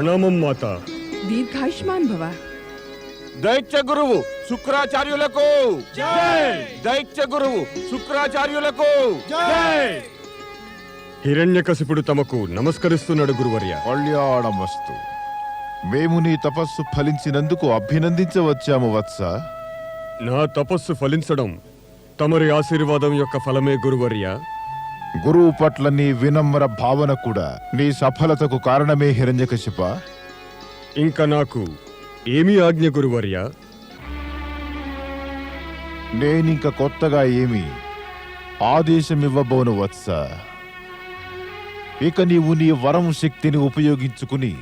ప్రణామం మాత. దీర్ఘాయుష్మాన్ భవ. దైత్య గురువు శుక్రాచార్యులకు. దైత్య గురువు శుక్రాచార్యులకు. హిరణ్యకశిపుడు తమకు నమస్కరిస్తున్నాడు గురువర్య. కళ్యాణమస్తు. మేము నీ తపస్సు ఫలించినందుకు అభినందించవచ్చాము వత్స. నా తపస్సు ఫలించడం తమరి ఆశీర్వాదం యొక్క ఫలమే గురువర్య. గురువు పట్ల నీ వినమ్ర భావన కూడా నీ సఫలతకు కారణమే హిరణ్యకశిప ఇంకా నాకు ఏమీ ఆజ్ఞ గురువర్య? నేనింక కొత్తగా ఏమి ఆదేశమివ్వబోను వత్స. ఇక నీవు నీ వరం శక్తిని ఉపయోగించుకుని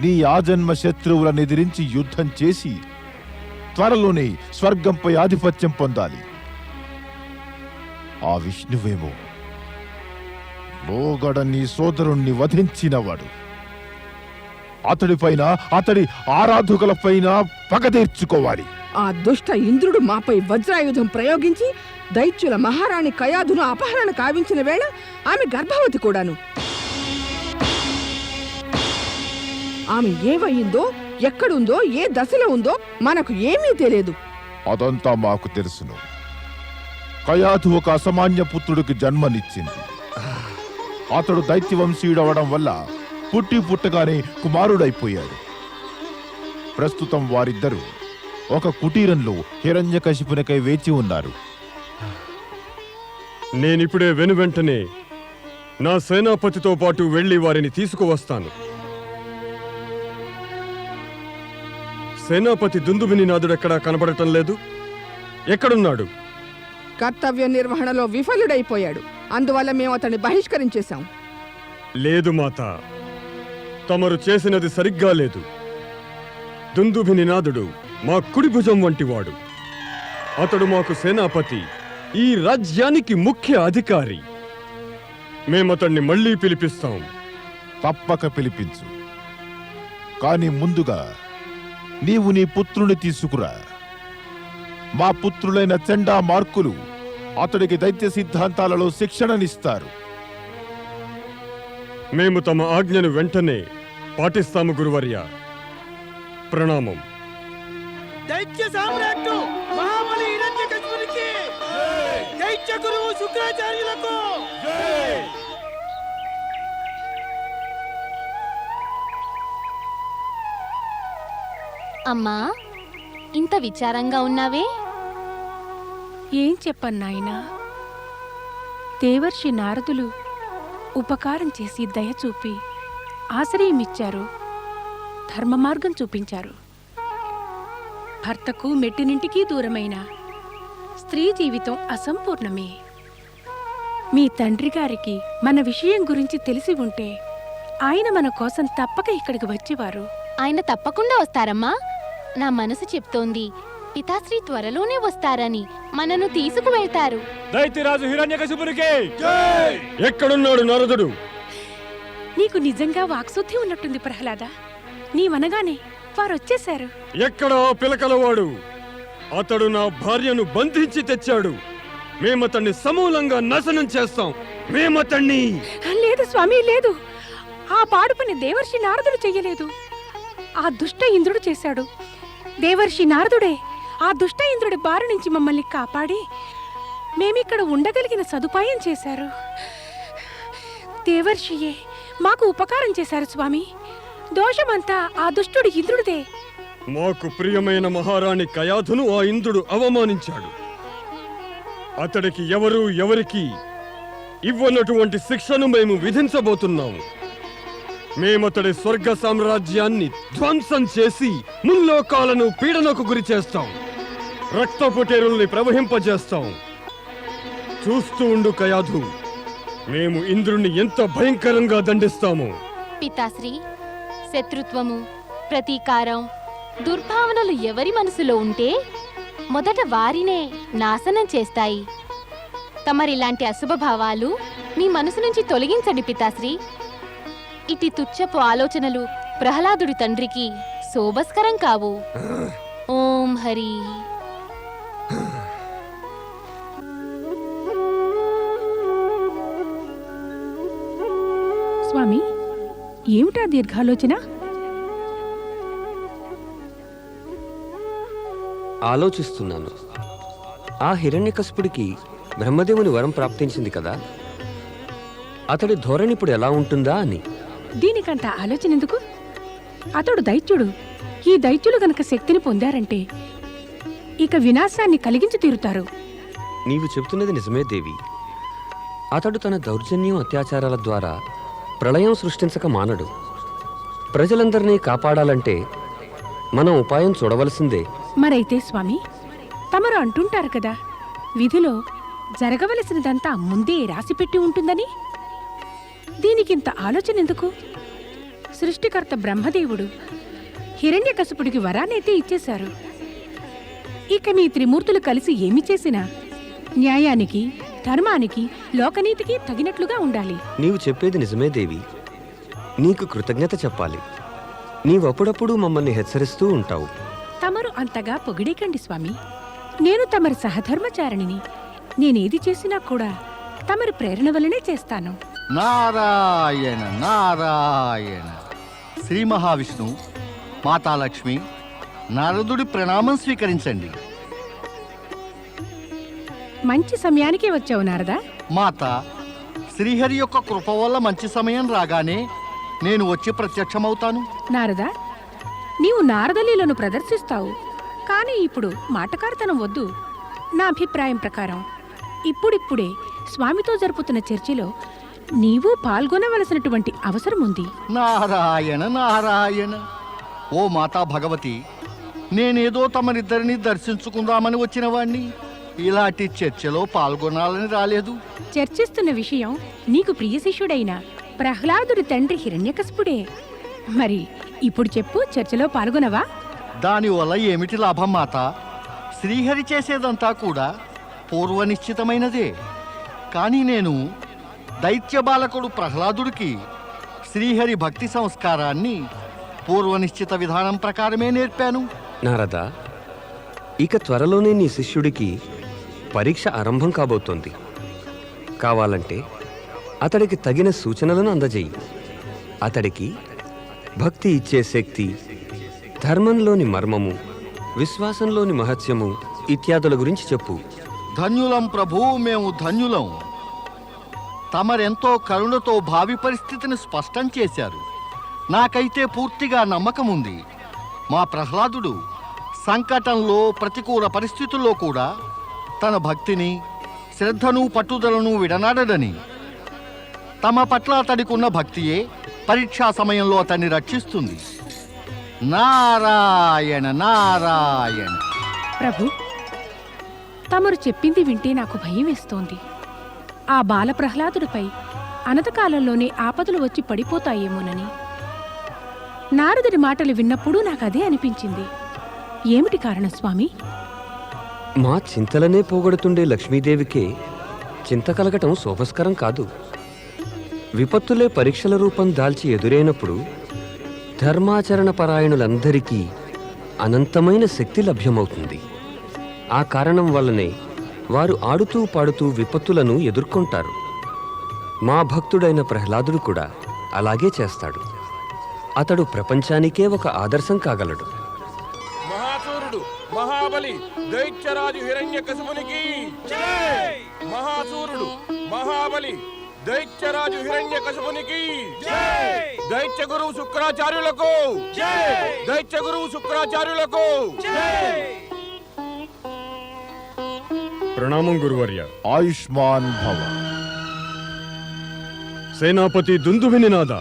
నీ ఆజన్మ శత్రువులను ఎదిరించి యుద్ధం చేసి త్వరలోనే స్వర్గంపై ఆధిపత్యం పొందాలి. ఆ విష్ణువేమో లోగడ నీ సోదరుణ్ణి వధించినవాడు. అతడిపైన అతడి ఆరాధకులపైన పగ తీర్చుకోవాలి. ఆ దుష్ట ఇంద్రుడు మాపై వజ్రాయుధం ప్రయోగించి దైత్యుల మహారాణి కయాదును అపహరణ కావించిన వేళ ఆమె గర్భవతి కూడాను. ఆమె ఏవయిందో ఎక్కడుందో ఏ దశలో ఉందో మనకు ఏమీ తెలియదు. అదంతా మాకు తెలుసును. కయాతు ఒక అసామాన్య పుత్రుడికి జన్మనిచ్చింది. అతడు దైత్యవంశీయుడవడం వల్ల పుట్టి పుట్టగానే కుమారుడైపోయాడు. ప్రస్తుతం వారిద్దరూ ఒక కుటీరంలో హిరణ్యకశిపునికై వేచి ఉన్నారు. నేనిప్పుడే వెను వెంటనే నా సేనాపతితో పాటు వెళ్ళి వారిని తీసుకువస్తాను. సేనాపతి దుందుబిని నాదుడెక్కడా కనబడటం లేదు? ఎక్కడున్నాడు? కర్తవ్య నిర్వహణలో విఫలుడైపోయాడు. అందువల్ల మేము అతన్ని బహిష్కరించేశాం. లేదు మాత. తమరు చేసినది సరిగ్గా లేదు. దుందుభిని నాదుడు మా కుడి భుజం వంటివాడు. అతడు మాకు సేనాపతి ఈ రాజ్యానికి ముఖ్య అధికారి. మేమతన్ని మళ్ళీ పిలిపిస్తాం. తప్పక పిలిపించు. కాని ముందుగా నీవు నీ పుత్రుని తీసుకురా. మా పుత్రులైన చెండా మార్కులు అతడికి దైత్య సిద్ధాంతాలలో శిక్షణనిస్తారు. మేము తమ ఆజ్ఞను వెంటనే పాటిస్తాము గురువర్య. ప్రణామం. దైత్య సామ్రాట్టు మహాబలి హిరణ్యకశిపునికి దైత్య గురువు శుక్రాచార్యులకు. అమ్మా ఇంత విచారంగా ఉన్నావే? ఏం చెప్పన్నాయనా దేవర్షి నారదులు ఉపకారం చేసి దయ చూపి ఆశ్రయమిచ్చారు. ధర్మ మార్గం చూపించారు. భర్తకు మెట్టినింటికి దూరమైన స్త్రీ జీవితం అసంపూర్ణమే. మీ తండ్రి గారికి మన విషయం గురించి తెలిసి ఉంటే ఆయన మన కోసం తప్పక ఇక్కడికి వచ్చేవారు. ఆయన తప్పకుండా వస్తారమ్మా. నా మనసు చెప్తోంది. పితాశ్రీ త్వరలోనే వస్తారని మనను తీసుకువెళ్తారు. దైత్యరాజు హిరణ్యకశిపునికి ఎక్కడున్నాడు నారదుడు? నీకు నిజంగా వాక్శుద్ధి ఉన్నట్టుంది ప్రహ్లాద. నీవనగానే వారొచ్చేశారు. ఎక్కడా పిలకలవాడు. అతడు నా భార్యను బంధించి తెచ్చాడు. మేమతన్ని సమూలంగా నాశనం చేస్తాం. మేమతన్ని! లేదు స్వామి లేదు. ఆ పాడు పని దేవర్షి నారదుడు చెయ్యలేదు. ఆ దుష్ట ఇంద్రుడు చేశాడు. దేవర్షి నారదుడే ఆ దుష్ట ఇంద్రుడి బారి నుంచి మమ్మల్ని కాపాడి మేమిక్కడ ఉండగలిగిన సదుపాయం చేశారు. దేవర్షియే మాకు ఉపకారం చేశారు స్వామి. దోషమంతా ఆ దుష్టుడి ఇంద్రుడిదే. మాకు ప్రియమైన మహారాణి కయాధును ఆ ఇంద్రుడు అవమానించాడు. అతడికి ఎవరు ఎవరికి ఇవ్వనటువంటి శిక్షను మేము విధించబోతున్నాము. మేమతడి స్వర్గ సామ్రాజ్యాన్ని ధ్వంసం చేసి ముల్లోకాలను పీడనకు గురి చేస్తాం. రక్తపుటేరుల్ని ప్రవహింపజేస్తాం. చూస్తూ ఉండు కయాధు. మేము ఇంద్రుణ్ణి ఎంత భయంకరంగా దండిస్తామో. పితాశ్రీ శత్రుత్వము ప్రతీకారం దుర్భావనలు ఎవరి మనసులో ఉంటే మొదట వారినే నాశనం చేస్తాయి. తమరిలాంటి అశుభ భావాలు మీ మనసు నుంచి తొలగించండి పితాశ్రీ. ఇటు తుచ్చపు ఆలోచనలు ప్రహ్లాదుడి తండ్రికి శోభస్కరం కావు. ఓం హరి. ఏమిటా దీర్ఘాలోచన? ఆలోచిస్తున్నాను. ఆ హిరణ్యకశిపుడికి బ్రహ్మదేవుని వరం ప్రాప్తించింది కదా? అతడి ధోరణి ఇప్పుడు ఎలా ఉంటుందా అని. దీనికంత ఆలోచన ఎందుకు? అతడు దైత్యుడు. ఈ దైత్యులు గనక శక్తిని పొందారంటే ఇక వినాశాన్ని కలిగించి తీరుతారు. నీవు చెబుతున్నది నిజమే దేవి. అతడు తన దౌర్జన్యం అత్యాచారాల ద్వారా ప్రళయం సృష్టించక మానడు. ప్రజలందరినీ కాపాడాలంటే మనం ఉపాయం చూడవలసిందే. మరైతే స్వామి తమరు అంటుంటారు కదా విధిలో జరగవలసినదంతా ముందే రాసిపెట్టి ఉంటుందని? దీనికింత ఆలోచన ఎందుకు? సృష్టికర్త బ్రహ్మదేవుడు హిరణ్యకశపుడికి వరానైతే ఇచ్చేశారు. ఇక మీ త్రిమూర్తులు కలిసి ఏమి చేసినా న్యాయానికి ధర్మానికి లోకనీతికి తగినట్లుగా ఉండాలి. నీవు చెప్పేది నిజమే దేవి. నీకు కృతజ్ఞత చెప్పాలి. నీవప్పుడప్పుడు మమ్మల్ని హెచ్చరిస్తూ ఉంటావు. తమరు అంతగా పొగిడేకండి స్వామి. నేను తమరి సహధర్మచారిణిని. నేనేది చేసినా కూడా తమరి ప్రేరణ వల్లనే చేస్తాను. నారాయణ నారాయణ. శ్రీ మహావిష్ణు మాతాలక్ష్మి నారదుడి ప్రణామం స్వీకరించండి. మంచి సమయానికే వచ్చావు నారదా. మాత శ్రీహరి యొక్క కృప వల్ల మంచి సమయం రాగానే నేను వచ్చి ప్రత్యక్షమవుతాను. నారదా నీవు నారదలీలను ప్రదర్శిస్తావు. కానీ ఇప్పుడు మాటకారితనం వద్దు. నా అభిప్రాయం ప్రకారం ఇప్పుడిప్పుడే స్వామితో జరుపుతున్న చర్చిలో నీవు పాల్గొనవలసినటువంటి అవసరం ఉంది. నారాయణ నారాయణ. ఓ మాతా భగవతి నేనేదో తమరిద్దరిని దర్శించుకుందామని వచ్చిన వాణ్ణి. ఇలాంటి చర్చలో పాల్గొనాలని రాలేదు. చర్చిస్తున్న విషయం నీకు ప్రియ శిష్యుడైన ప్రహ్లాదుడి తండ్రి హిరణ్యకశపుడే. మరి ఇప్పుడు చెప్పు చర్చలో పాల్గొనవా? దానివల్ల ఏమిటి లాభం మాత? శ్రీహరి చేసేదంతా కూడా పూర్వ నిశ్చితమైనదే కానీ నేను దైత్య బాలకుడు ప్రహ్లాదుడికి శ్రీహరి భక్తి సంస్కారాన్ని పూర్వ నిశ్చిత విధానం ప్రకారమే నేర్పాను. నారదా ఇక త్వరలోనే నీ శిష్యుడికి పరీక్ష ఆరంభం కాబోతోంది. కావాలంటే అతడికి తగిన సూచనలను అందజేయి. అతడికి భక్తి ఇచ్చే శక్తి ధర్మంలోని మర్మము విశ్వాసంలోని మహత్యము ఇత్యాదుల గురించి చెప్పు. ధన్యులం ప్రభు మేము ధన్యులం. తమరెంతో కరుణతో భావి పరిస్థితిని స్పష్టం చేశారు. నాకైతే పూర్తిగా నమ్మకం ఉంది మా ప్రహ్లాదుడు సంకటంలో ప్రతికూల పరిస్థితుల్లో కూడా తన భక్తిని శ్రద్ధను పట్టుదలను విడనాడడని. తమ పట్ల అతడికి ఉన్న భక్తియే పరీక్షా సమయంలో అతన్ని రక్షిస్తుంది. నారాయణ నారాయణ. ప్రభు తమరు చెప్పింది వింటే నాకు భయం వేస్తోంది. ఆ బాల ప్రహ్లాదుడిపై అనతకాలంలోనే ఆపదలు వచ్చి పడిపోతాయేమోనని. నారదుడి మాటలు విన్నప్పుడు నాకు అదే అనిపించింది. ఏమిటి కారణం స్వామి? మా చింతలనే పోగొడుతుండే లక్ష్మీదేవికే చింత కలగటం శోభస్కరం కాదు. విపత్తులే పరీక్షల రూపం దాల్చి ఎదురైనప్పుడు ధర్మాచరణ పరాయణులందరికీ అనంతమైన శక్తి లభ్యమవుతుంది. ఆ కారణం వల్లనే వారు ఆడుతూ పాడుతూ విపత్తులను ఎదుర్కొంటారు. మా భక్తుడైన ప్రహ్లాదుడు కూడా అలాగే చేస్తాడు. అతడు ప్రపంచానికే ఒక ఆదర్శం కాగలడు. మహాబలి దైత్యరాజు హిరణ్యకశిపునికి మహాసూరుడు మహాబలి దైత్యరాజు హిరణ్యకశిపునికి దైత్య గురువు శుక్రాచార్యులకు. దైత్య గురువు శుక్రాచార్యులకు. ప్రణామం గురువర్య. ఆయుష్మాన్ భవ. సేనాపతి దుందువిని నాదా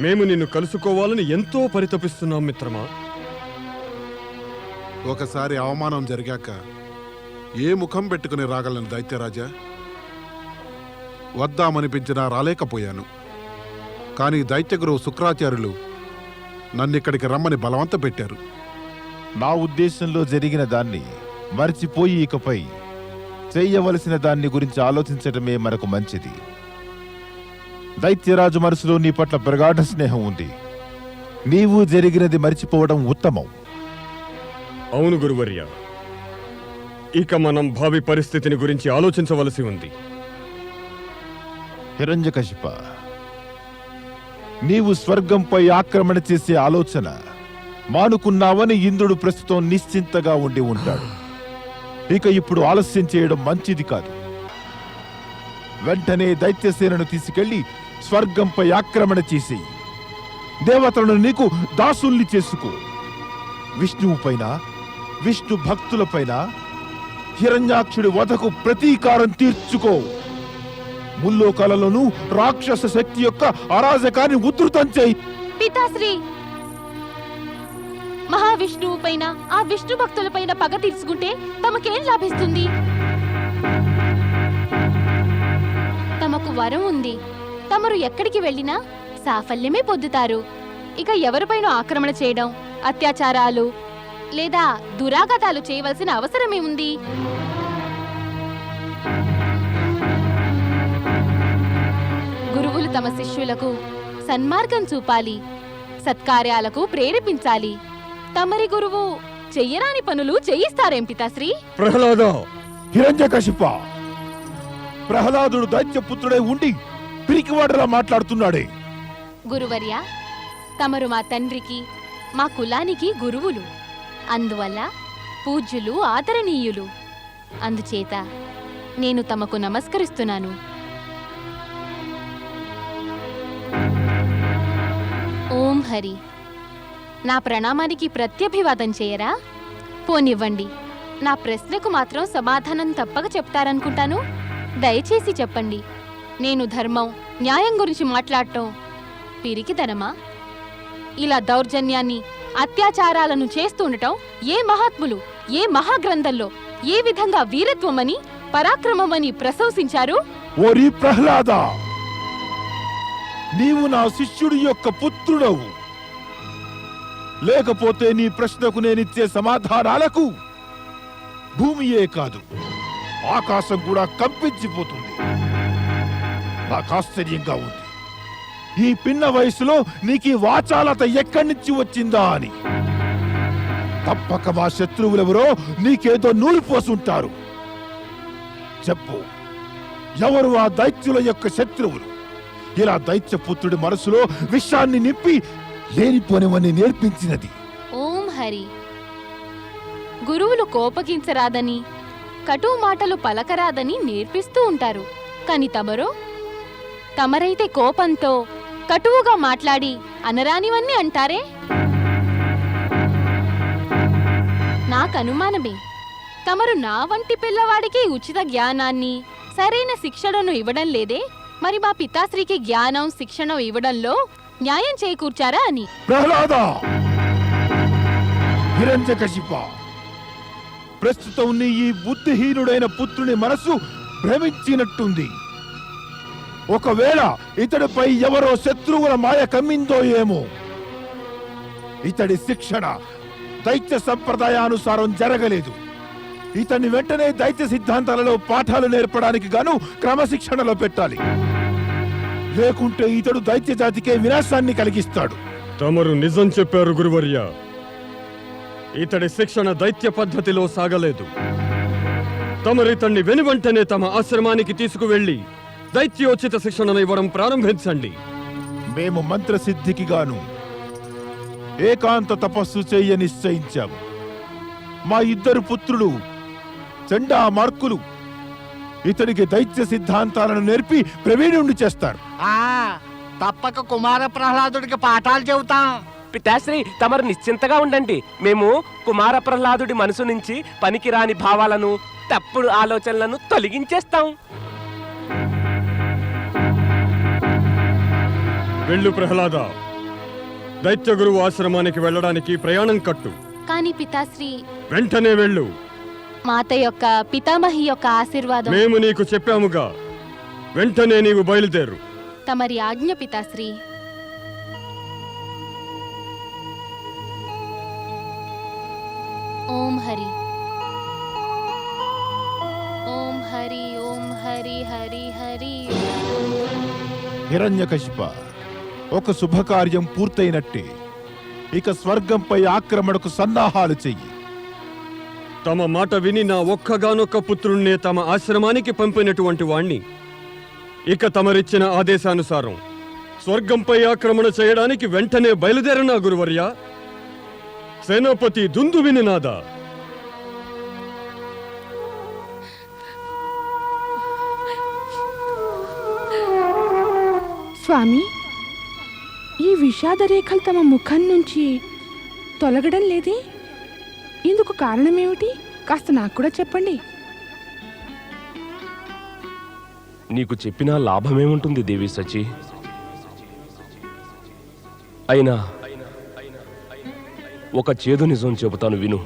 మేము నిన్ను కలుసుకోవాలని ఎంతో పరితపిస్తున్నాం మిత్రమా? ఒకసారి అవమానం జరిగాక ఏ ముఖం పెట్టుకుని రాగలను దైత్యరాజా? వద్దామనిపించినా రాలేకపోయాను. కానీ దైత్యగురు శుక్రాచార్యులు నన్నిక్కడికి రమ్మని బలవంత పెట్టారు. నా ఉద్దేశంలో జరిగిన దాన్ని మర్చిపోయి ఇకపై చెయ్యవలసిన దాన్ని గురించి ఆలోచించటమే మనకు మంచిది. దైత్యరాజు మనసులో నీ పట్ల ప్రగాఢ స్నేహం ఉంది. నీవు జరిగినది మర్చిపోవడం ఉత్తమం. అవును గురువర్య. ఇక మనం భావి పరిస్థితిని గురించి ఆలోచించవలసి ఉంది. హిరంజకశిప నీవు స్వర్గంపై ఆక్రమణ చేసే ఆలోచన మానుకున్నావని ఇంద్రుడు ప్రస్తుతం నిశ్చింతగా ఉండి ఉంటాడు. ఇక ఇప్పుడు ఆలస్యం చేయడం మంచిది కాదు. వెంటనే దైత్యసేనను తీసుకెళ్ళి స్వర్గంపై ఆక్రమణ చేసి దేవతలను నీకు దాసుల్ని చేసుకో. విష్ణువు పైన విష్ణు భక్తులపైన హిరణ్యాక్షుడి వధకు ప్రతీకారం తీర్చుకో. ముల్లోకాలలోనూ రాక్షస శక్తి యొక్క అరాజకాన్ని ఉధృతం చేయి. పితాశ్రీ! మహావిష్ణువు పైన ఆ విష్ణు భక్తుల పైన పగ తీర్చుకుంటే తమకేం లాభిస్తుంది? తమకు వరం ఉంది. తమరు ఎక్కడికి వెళ్ళినా సాఫల్యమే పొందుతారు. ఇక ఎవరిపైన ఆక్రమణ చేయడం అత్యాచారాలు లేదా దురాఘాతాలు చేయవలసిన అవసరమేముంది గురువులు తమ శిష్యులకు సన్మార్గం చూపాలి సత్కార్యాలకు ప్రేరేపించాలి. తమరి గురువు చెయ్యరాని పనులు చేయిస్తారేం పితాశ్రీ? ప్రహ్లాద హిరణ్యకశిప ప్రహ్లాదుడు దైత్యపుత్రుడై ఉండి పిరికివాడలా మాట్లాడుతున్నాడే. గురువర్య తమరు మా తండ్రికి మా కులానికి గురువులు. అందువల్ల పూజ్యులు ఆదరణీయులు. అందుచేత నేను తమకు నమస్కరిస్తున్నాను. ఓం హరి. నా ప్రణామానికి ప్రత్యభివాదం చేయరా? పోనివ్వండి. నా ప్రశ్నకు మాత్రం సమాధానం తప్పక చెప్తారనుకుంటాను. దయచేసి చెప్పండి. నేను ధర్మం న్యాయం గురించి మాట్లాడటం పిరికిదనమా ఇలా దౌర్జన్యాన్ని అత్యాచారాలను చేస్తుండటం ఏ మహాత్ములు ఏ మహాగ్రంథంలో ఏ విధంగా వీరత్వమని పరాక్రమమని ప్రశంసించారు? ఓరి ప్రహ్లాద నీవు నా శిష్యుడి యొక్క పుత్రుడవు. లేకపోతే నీ ప్రశ్నకు నేనిచ్చే సమాధానాలకు భూమియే కాదు ఆకాశం కూడా కంపించిపోతుంది. నాకు ఆశ్చర్యంగా ఉంది. ఈ పిన్న వయసులో నీకు ఈ వాచాలత ఎక్కడి నుంచి వచ్చిందా అని. తప్పక మా శత్రువులెవరో నీకేదో నూరిపోసుంటారు చెప్పు ఎవరు ఆ దైత్యుల యొక్క శత్రువులు? ఇలా దైత్యపుత్రుడి మనసులో విషాన్ని నింపి లేనిపోనివని నేర్పించినది. ఓం హరి. గురువులు కోపగించరాదని కటు మాటలు పలకరాదని నేర్పిస్తూ ఉంటారు. కాని తమరో? తమరైతే కోపంతో కటువుగా మాట్లాడి అనరానివన్నీ అంటారే? నాకు అనుమానమే. తమరు నా వంటి పిల్లవాడికి ఉచిత జ్ఞానాన్ని సరైన శిక్షణను ఇవ్వడం లేదే? మరి మా పితాశ్రీకి జ్ఞానం శిక్షణ ఇవ్వడంలో న్యాయం చేకూర్చారా అని. ప్రస్తుతం నీ ఈ బుద్ధిహీనుడైన పుత్రుని మనసు భ్రమించినట్టుంది. ఒకవేళ ఇతడిపై ఎవరో శత్రువుల మాయ కమ్మిందో ఏమో. ఇతడి శిక్షణ దైత్య సంప్రదాయానుసారం జరగలేదు. ఇతన్ని వెంటనే దైత్య సిద్ధాంతాలలో పాఠాలు నేర్పడానికి గాను క్రమశిక్షణలో పెట్టాలి. లేకుంటే ఇతడు దైత్య జాతికే వినాశాన్ని కలిగిస్తాడు. తమరు నిజం చెప్పారు గురువర్య. ఇతడి శిక్షణ దైత్య పద్ధతిలో సాగలేదు. తమరు ఇతన్ని వెనువంటనే తమ ఆశ్రమానికి తీసుకువెళ్ళి దైత్యోచిత శిక్షణను ఇవ్వడం ప్రారంభించండి. మేము మంత్రసిద్ధికి గాను ఏకాంత తపస్సు చెయ్య నిశ్చయించాము. మా ఇద్దరు పుత్రులు చండా మార్కులు ఇతడికి దైత్య సిద్ధాంతాలను నేర్పి ప్రవీణుణ్ణి చేస్తారు. ఆ తప్పక కుమార ప్రహ్లాదుడికి పాఠాలు చెబుతాం. పితాశ్రీ తమరు నిశ్చింతగా ఉండండి. మేము కుమార ప్రహ్లాదుడి మనసు నుంచి పనికిరాని భావాలను తప్పుడు ఆలోచనలను తొలగించేస్తాం. వెళ్ళు ప్రహ్లాద. దైత్య గురువు ఆశ్రమానికి వెళ్ళడానికి ప్రయాణం కట్టు. కాని పితాశ్రీ వెంటనే వెళ్ళు. మాత యొక్క పితామహి యొక్క ఆశీర్వాదం. మేము నీకు చెప్పాముగా. వెంటనే నీవు బయలుదేరు. తమరి ఆజ్ఞ పితాశ్రీ. ఓం హరి. ఓం హరి ఓం హరి హరి హరి హిరణ్యకశిప. ఒక శుభకార్యం పూర్తయినట్టే. ఇక స్వర్గంపై ఆక్రమణకు సన్నాహాలు చెయ్యి. తమ మాట విని నా ఒక్కగానొక్క పుత్రుణ్ణే తమ ఆశ్రమానికి పంపినటువంటి వాణ్ణి. ఇక తమరిచ్చిన ఆదేశానుసారం స్వర్గంపై ఆక్రమణ చేయడానికి వెంటనే బయలుదేరనా గురువర్య? సేనాపతి దుందువిని నాదా స్వామి విషాద రేఖలు తమ ముఖం నుంచి తొలగడం లేదే? ఇందుకు కారణమేమిటి? కాస్త నాకు కూడా చెప్పండి. నీకు చెప్పినా లాభమేముంటుంది దేవి సచి? అయినా ఒక చేదు నిజం చెబుతాను విను.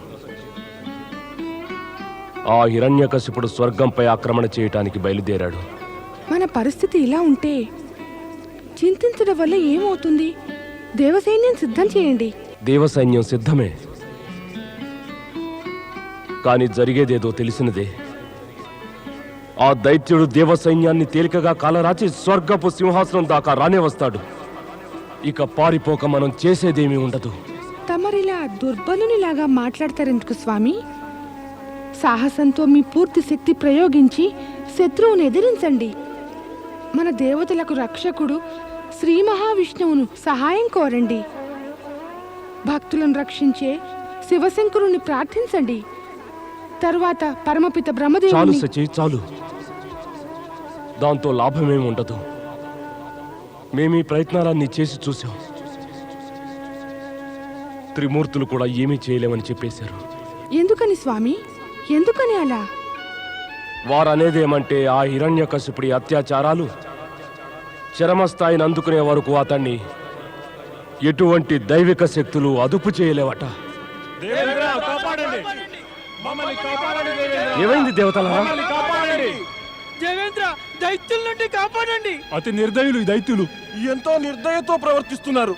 ఆ హిరణ్యకశిపుడు స్వర్గంపై ఆక్రమణ చేయటానికి బయలుదేరాడు. మన పరిస్థితి ఇలా ఉంటే చింతించడం వల్ల ఏమవుతుంది? దేవసైన్యం సిద్ధం చేయండి. దేవసైన్యం సిద్ధమే. కాని జరిగేదేదో తెలిసినదే. ఆ దైత్యుడు దేవసైన్యాన్ని తేలికగా కాలరాచి స్వర్గపు సింహాసనం దాకా రానే వస్తాడు ఇక పారిపోక మనం చేసేదేమీ ఉండదు. తమరిలా దుర్బలునిలాగా మాట్లాడతారెందుకు స్వామి? సాహసంతో మీ పూర్తి శక్తి ప్రయోగించి శత్రువును ఎదిరించండి. మన దేవతలకు రక్షకుడు శ్రీ మహావిష్ణువును సహాయం కోరండి. భక్తులను రక్షించే శివశంకరుని ప్రార్థించండి. తరువాత పరమపిత చాలు బ్రహ్మదేవుని సచి చాలు. దాంతో లాభమేమి ఉండదు. మేమీ ప్రయత్నాలన్నీ చేసి చూశాం. త్రిమూర్తులు కూడా ఏమీ చేయలేమని చెప్పేశారు. ఎందుకని స్వామి? ఎందుకని అలా? వారనేదేమంటే ఆ హిరణ్యకశిపుడి అత్యాచారాలు చరమస్థాయిని అందుకునే వరకు అతన్ని ఎటువంటి దైవిక శక్తులు అదుపు చేయలేవట. ఏమైంది దేవతల దేవేంద్ర దైత్యుల నుండి కాపాడండి. అతి నిర్దయులు ఈ దైత్యులు. ఎంతో నిర్దయతో ప్రవర్తిస్తున్నారు.